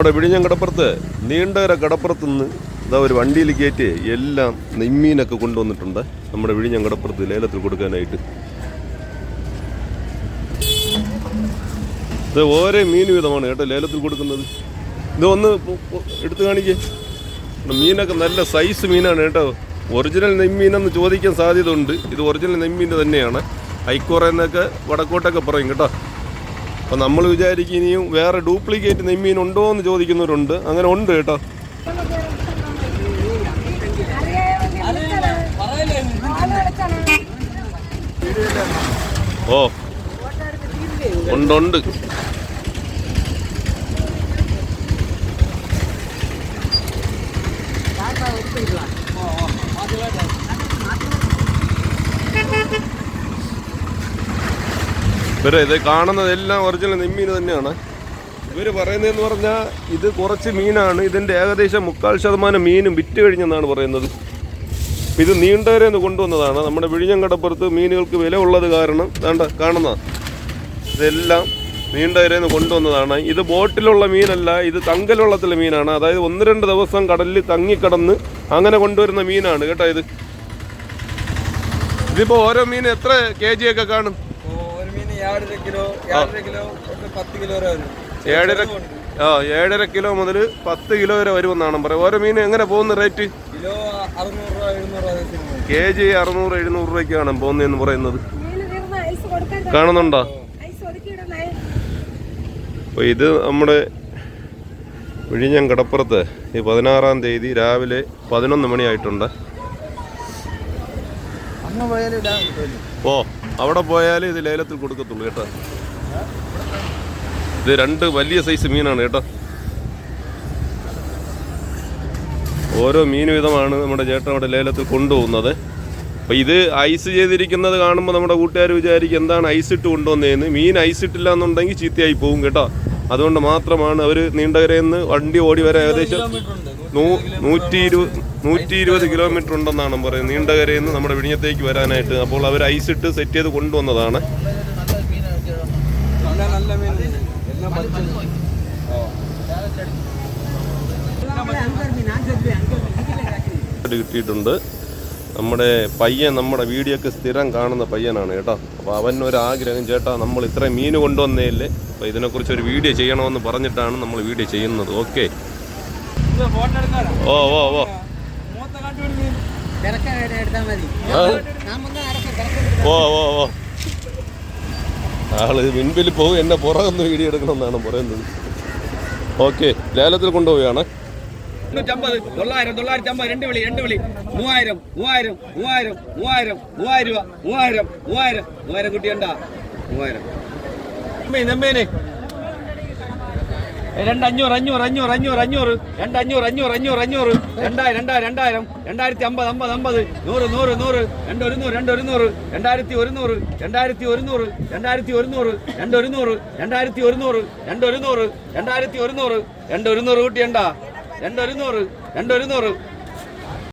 നമ്മുടെ വിഴിഞ്ഞം കടപ്പുറത്ത് നീണ്ടകര കടപ്പുറത്ത് നിന്ന് ഇതാ ഒരു വണ്ടിയിൽ കയറ്റി എല്ലാം നെയ്മീനൊക്കെ കൊണ്ടുവന്നിട്ടുണ്ട്. നമ്മുടെ വിഴിഞ്ഞം കടപ്പുറത്ത് ലേലത്തിൽ കൊടുക്കാനായിട്ട്. ഇത് ഓരോ മീൻ വീതമാണ് കേട്ടോ ലേലത്തിൽ കൊടുക്കുന്നത്. ഇത് ഒന്ന് എടുത്തു കാണിക്കേ. മീനൊക്കെ നല്ല സൈസ് മീനാണ് കേട്ടോ. ഒറിജിനൽ നെയ്മീനെന്ന് ചോദിക്കാൻ സാധ്യത ഉണ്ട് ഇത് ഒറിജിനൽ നെയ്മീന്റെ തന്നെയാണ്. ഹൈക്കോറ എന്നൊക്കെ വടക്കോട്ടൊക്കെ പറയും കേട്ടോ. അപ്പം നമ്മൾ വിചാരിക്കും ഇനിയും വേറെ ഡ്യൂപ്ലിക്കേറ്റ് നെമ്മീൻ ഉണ്ടോ എന്ന് ചോദിക്കുന്നവരുണ്ട് അങ്ങനെ ഉണ്ട് കേട്ടോ ഓ ഉണ്ടുണ്ട് ഇവർ ഇത് കാണുന്നതെല്ലാം ഒറിജിനൽ നെമ്മീൻ തന്നെയാണ്. ഇവർ പറയുന്നതെന്ന് പറഞ്ഞാൽ ഇത് കുറച്ച് മീനാണ്. ഇതിന്റെ ഏകദേശം മുക്കാൽ ശതമാനം മീനും വിറ്റ് കഴിഞ്ഞെന്നാണ് പറയുന്നത്. ഇത് നീണ്ടകരന്ന് കൊണ്ടുവന്നതാണ്. നമ്മുടെ വിഴിഞ്ഞം കടപ്പുറത്ത് മീനുകൾക്ക് വില ഉള്ളത് കാരണം വേണ്ട കാണുന്ന ഇതെല്ലാം നീണ്ടകരന്ന് കൊണ്ടുവന്നതാണ്. ഇത് ബോട്ടിലുള്ള മീനല്ല ഇത് തങ്കൽ വെള്ളത്തിലെ മീനാണ്. അതായത് ഒന്ന് രണ്ട് ദിവസം കടലിൽ തങ്ങിക്കിടന്ന് അങ്ങനെ കൊണ്ടുവരുന്ന മീനാണ് കേട്ടോ ഇത്. ഇതിപ്പോൾ ഓരോ മീൻ എത്ര കെ ജി ഒക്കെ കാണും? ഏഴര കിലോ ഏഴര കിലോ തൊട്ട് പത്ത് കിലോ വരെ വരും. ഏഴര ആ ഏഴര കിലോ മുതൽ പത്ത് കിലോ വരെ വരുമെന്നാണ് പറയുക. ഓരോ മീൻ എങ്ങനെ പോകുന്ന റേറ്റ്? കിലോ അറുന്നൂറ് രൂപ എഴുന്നൂറ് രൂപ വെച്ച് പോകും. കെ ജി അറുന്നൂറ് എഴുന്നൂറ് രൂപയ്ക്കാണ് പോകുന്നതെന്ന് പറയുന്നത്. കാണുന്നുണ്ടോ? അപ്പോൾ ഇത് നമ്മുടെ വിഴിഞ്ഞം കടപ്പുറത്ത് ഈ പതിനാറാം തീയതി രാവിലെ പതിനൊന്ന് മണിയായിട്ടുണ്ട്. ഓ അവിടെ പോയാലേ ഇത് ലേലത്തിൽ കൊടുക്കത്തുള്ളൂ കേട്ടോ. ഇത് രണ്ട് വലിയ സൈസ് മീനാണ് കേട്ടോ. ഓരോ മീൻ വിധമാണ് നമ്മുടെ ചേട്ടൻ അവിടെ ലേലത്തിൽ കൊണ്ടുപോകുന്നത്. അപ്പം ഇത് ഐസ് ചെയ്തിരിക്കുന്നത് കാണുമ്പോൾ നമ്മുടെ കൂട്ടുകാർ വിചാരിക്കും എന്താണ് ഐസ് ഇട്ട് കൊണ്ടുവന്നതെന്ന് മീൻ ഐസ് ഇട്ടില്ല എന്നുണ്ടെങ്കിൽ ചീത്തയായി പോകും കേട്ടോ. അതുകൊണ്ട് മാത്രമാണ് അവർ നീണ്ടകരയിൽ നിന്ന് വണ്ടി ഓടി വരെ ഏകദേശം നൂറ്റി ഇരുപത് നൂറ്റി ഇരുപത് കിലോമീറ്റർ ഉണ്ടെന്നാണ് പറയുന്നത്. നീണ്ടകരയിൽ നിന്ന് നമ്മുടെ വിഴിഞ്ഞത്തേക്ക് വരാനായിട്ട് അപ്പോൾ അവർ ഐസ് ഇട്ട് സെറ്റ് ചെയ്ത് കൊണ്ടുവന്നതാണ്. കിട്ടിയിട്ടുണ്ട്. നമ്മുടെ പയ്യൻ നമ്മുടെ വീഡിയോക്ക് സ്ഥിരം കാണുന്ന പയ്യനാണ് കേട്ടോ. അപ്പോൾ അവൻ ഒരു ആഗ്രഹം ചേട്ടാ നമ്മൾ ഇത്രയും മീൻ കൊണ്ടുവന്നേല്ലേ അപ്പോൾ ഇതിനെക്കുറിച്ച് ഒരു വീഡിയോ ചെയ്യണമെന്ന് പറഞ്ഞിട്ടാണ് നമ്മൾ വീഡിയോ ചെയ്യുന്നത്. ഓക്കെ. ഓ ഓ ഓ. ഓ ഓ ഓ ആൾ മുൻപിൽ പോകും എന്നെ പുറകൊന്ന് വീഡിയോ എടുക്കണമെന്നാണ് പറയുന്നത്. ഓക്കെ ലേലത്തിൽ കൊണ്ടുപോവുകയാണ്. മൂവായിരം തൊള്ളായിരം തൊള്ളായിരത്തി അമ്പത് രണ്ട് വിളി രണ്ട് വിളി. മൂവായിരം മൂവായിരം മൂവായിരം മൂവായിരം മൂവായിരം രൂപ മൂവായിരം മൂവായിരം. മൂവായിരം കുട്ടിയുണ്ടാ? മൂവായിരം. നെമ്മേനെ രണ്ട് അഞ്ഞൂറ് അഞ്ഞൂറ് അഞ്ഞൂറ് അഞ്ഞൂറ്. അഞ്ഞൂറ് രണ്ട് അഞ്ഞൂറ് അഞ്ഞൂറ് അഞ്ഞൂറ്. അഞ്ഞൂറ് രണ്ടായിരം രണ്ടായിരം രണ്ടായിരം. രണ്ടായിരത്തി അമ്പത് അമ്പത് അമ്പത്. നൂറ് നൂറ് നൂറ്. രണ്ട് ഒരുന്നൂറ് രണ്ട് ഒരുന്നൂറ് രണ്ടായിരത്തി ഒരുന്നൂറ്. രണ്ടായിരത്തി ഒരുന്നൂറ്. രണ്ടായിരത്തി ഒരുന്നൂറ്. രണ്ട് ഒരുന്നൂറ് രണ്ടായിരത്തി ഒരുന്നൂറ്. രണ്ട് ഒരുന്നൂറ് രണ്ടായിരത്തി ഒരുന്നൂറ്. രണ്ട് ഒരുന്നൂറ് കൂട്ടിയണ്ട രണ്ട് ഒരുന്നൂറ് രണ്ട് ഒരുന്നൂറ്